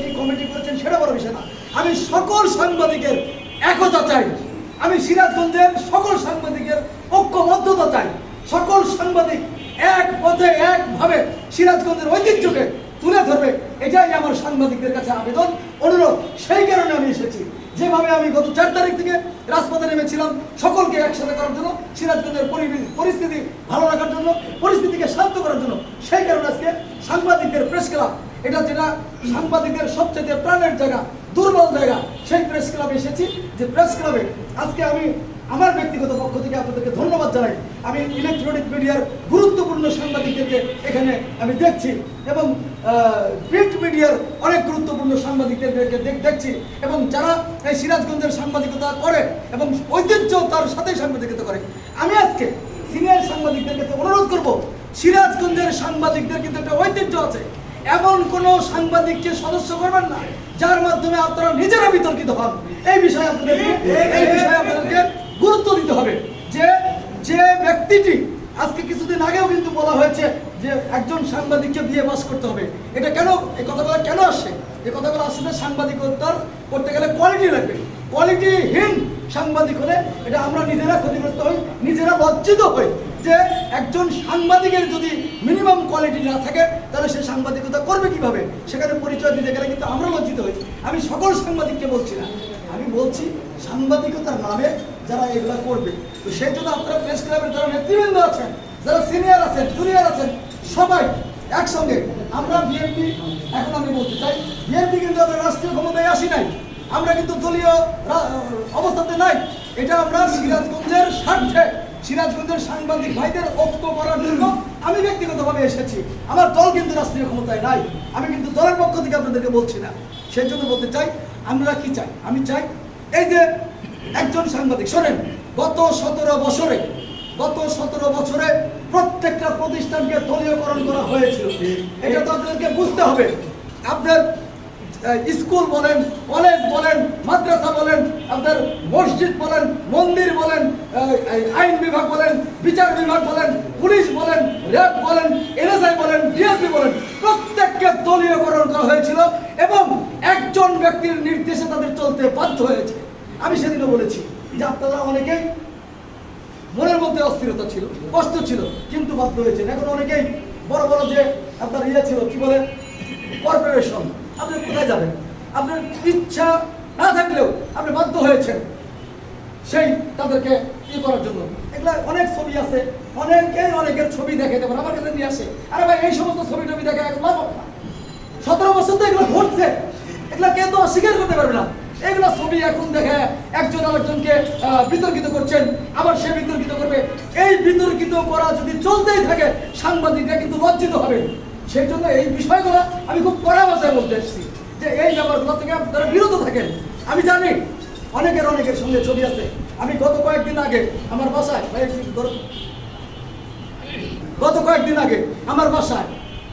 কি কমিটি করেছেন সেটা বড় বিষয় না। আমি সকল সাংবাদিকের একতা চাই। আমি সিরাজগঞ্জের সকল সাংবাদিকের ঐক্যবদ্ধতা চাই। সকল সাংবাদিক এক পথে, একভাবে সিরাজগঞ্জের ঐতিহ্যকে তুলে ধরবে। এটাই আমার সাংবাদিকদের কাছে আবেদন, অনুরোধ। সেই কারণে আমি এসেছি। যেভাবে আমি গত চার তারিখ থেকে রাজপথে নেমেছিলাম, সকলকে একসাথে করার জন্য, সিরাজগঞ্জের পরিস্থিতি ভালো রাখার জন্য, পরিস্থিতিকে শান্ত করার জন্য, সেই কারণে আজকে সাংবাদিকদের প্রেস ক্লাব এটা যেটা সাংবাদিকদের সবচেয়ে প্রাণের জায়গা, দুর্বল জায়গা, সেই প্রেস ক্লাবে এসেছি। যে প্রেস ক্লাবে আজকে আমি আমার ব্যক্তিগত পক্ষ থেকে আপনাদেরকে ধন্যবাদ জানাই। আমি ইলেকট্রনিক মিডিয়ার গুরুত্বপূর্ণ সাংবাদিকদেরকে এখানে আমি দেখছি এবং প্রিন্ট মিডিয়ার অনেক গুরুত্বপূর্ণ সাংবাদিকদেরকে দেখ- দেখছি এবং যারা এই সিরাজগঞ্জের সাংবাদিকতা করে এবং ঐতিহ্য তার সাথে সাংবাদিকতা করে। আমি আজকে সিনিয়র সাংবাদিকদের কাছে অনুরোধ করব, সিরাজগঞ্জের সাংবাদিকদের কিন্তু একটা ঐতিহ্য আছে। এমন কোন সাংবাদিককে সদস্য করবেন না যার মাধ্যমে আপনারা নিজেরা বিতর্কিত হন। এই বিষয়ে আপনাদেরকে এই বিষয়ে আপনাদেরকে গুরুত্ব দিতে হবে যে যে ব্যক্তিটি আজকে কিছুদিন আগেও কিন্তু বলা হয়েছে যে একজন সাংবাদিককে বিয়ে পাস করতে হবে। এটা কেন এই কথাগুলো কেন আসে এই কথাগুলো আসলে সাংবাদিকতার করতে গেলে কোয়ালিটি লাগবে। কোয়ালিটিহীন সাংবাদিক হলে এটা আমরা নিজেরা ক্ষতিগ্রস্ত হই নিজেরা লজ্জিত হই। যে একজন সাংবাদিকের যদি মিনিমাম কোয়ালিটি না থাকে, তাহলে সে সাংবাদিকতা করবে কীভাবে? সেখানে পরিচয় দিতে গেলে কিন্তু আমরা লজ্জিত হয়েছি আমি সকল সাংবাদিককে বলছি না। আমি বলছি সাংবাদিকতার নামে যারা এগুলা করবে। তো সেই জন্য আপনারা প্রেস ক্লাবের যারা নেতৃবৃন্দ আছেন, যারা সিনিয়র আছেন জুনিয়র আছেন, সবাই একসঙ্গে আমরা বিএনপি এখন আমি বলতে চাই বিএনপি কিন্তু আমরা রাষ্ট্রীয় ক্ষমতায় আসি নাই। আমরা কিন্তু দলীয় অবস্থাতে নাই। এটা আমরা সিরাজগঞ্জের স্বার্থে সিরাজগঞ্জের সাংবাদিক ভাইদের ঐক্য করার জন্য আমি ব্যক্তিগতভাবে এসেছি। আমার দল কিন্তু রাষ্ট্রীয় ক্ষমতায় নাই। আমি কিন্তু দলের পক্ষ থেকে আপনাদেরকে বলছি না। সেই জন্য বলতে চাই, আমরা কি চাই? আমি চাই এই যে একজন সাংবাদিক, শোনেন, গত সতেরো বছরে, গত সতেরো বছরে প্রত্যেকটা প্রতিষ্ঠানকে দলীয়করণ করা হয়েছিল। এটা তো আপনাদেরকে বুঝতে হবে। আপনার স্কুল বলেন, কলেজ বলেন মাদ্রাসা বলেন আপনার মসজিদ বলেন মন্দির বলেন আহ, এই আইন বিভাগ বলেন বিচার বিভাগ বলেন, পুলিশ বলেন, র্যাব বলেন, এনএসআই বলেন, ডিএসপি বলেন, প্রত্যেককে দলীয়করণ করা হয়েছিল এবং একজন ব্যক্তির নির্দেশে তাদের চলতে বাধ্য হয়েছে। আমি সেদিনও বলেছি যে আপনারা অনেকেই মনের মধ্যে অস্থিরতা ছিল, কষ্ট ছিল, কিন্তু বাধ্য হয়েছেন। এখন অনেকেই বড় বড় যে আপনার ইয়ে ছিল, কি বলে কর্পোরেশন আপনি কোথায় যাবেন? আপনার ইচ্ছা না থাকলেও আপনি বাধ্য হয়েছেন। সেই তাদেরকে করার জন্য। এগুলা অনেক ছবি আছে। অনেকেই অনেকের ছবি দেখে দেবেন, আমার কাছে নিয়ে আসে। আরে ভাই, এই সমস্ত ছবি টবি দেখে সতেরো বছর তো এগুলো ঘটছে। এগুলো কেউ তো অস্বীকার করতে পারবে না। এগুলো ছবি এখন দেখে একজন আরেকজনকে বিতর্কিত করছেন। আবার সে বিতর্কিত করবে। এই বিতর্কিত করা যদি চলতেই থাকে, সাংবাদিকরা কিন্তু লজ্জিত হবে। সেই জন্য এই বিষয়গুলো আমি খুব কড়া ভাষায় বলতে এসেছি যে এই ব্যাপারগুলো থেকে আপনারা বিরত থাকেন। আমি জানি অনেকের অনেকের সঙ্গে ছবি আছে। আমি গত কয়েকদিন আগে আমার বাসায়। গত কয়েকদিন আগে আমার বাসায়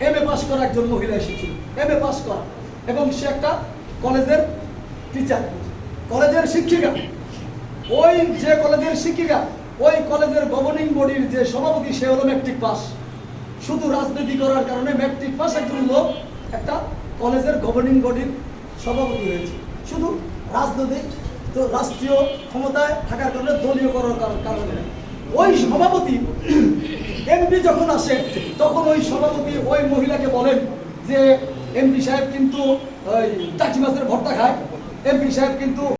এম এ পাস করা একজন মহিলা এসেছিল। এম এ পাস করা। এবং সে একটা কলেজের টিচার কলেজের শিক্ষিকা। ওই যে কলেজের শিক্ষিকা, ওই কলেজের গভর্নিং বডির যে সভাপতি, সে হলো ম্যাট্রিক পাস শুধু রাজনীতি করার কারণে ম্যাট্রিক পাস একজন লোক একটা কলেজের গভর্নিং বডির সভাপতি হয়েছে। শুধু রাজনৈতিক তো রাষ্ট্রীয় ক্ষমতায় থাকার কারণে দলীয় করার কার- কারণে। ওই সভাপতি, এমপি যখন আসে, তখন ওই সভাপতি ওই মহিলাকে বলেন যে, এমপি সাহেব কিন্তু ওই টাকি ভর্তা খায়। এমপি সাহেব কিন্তু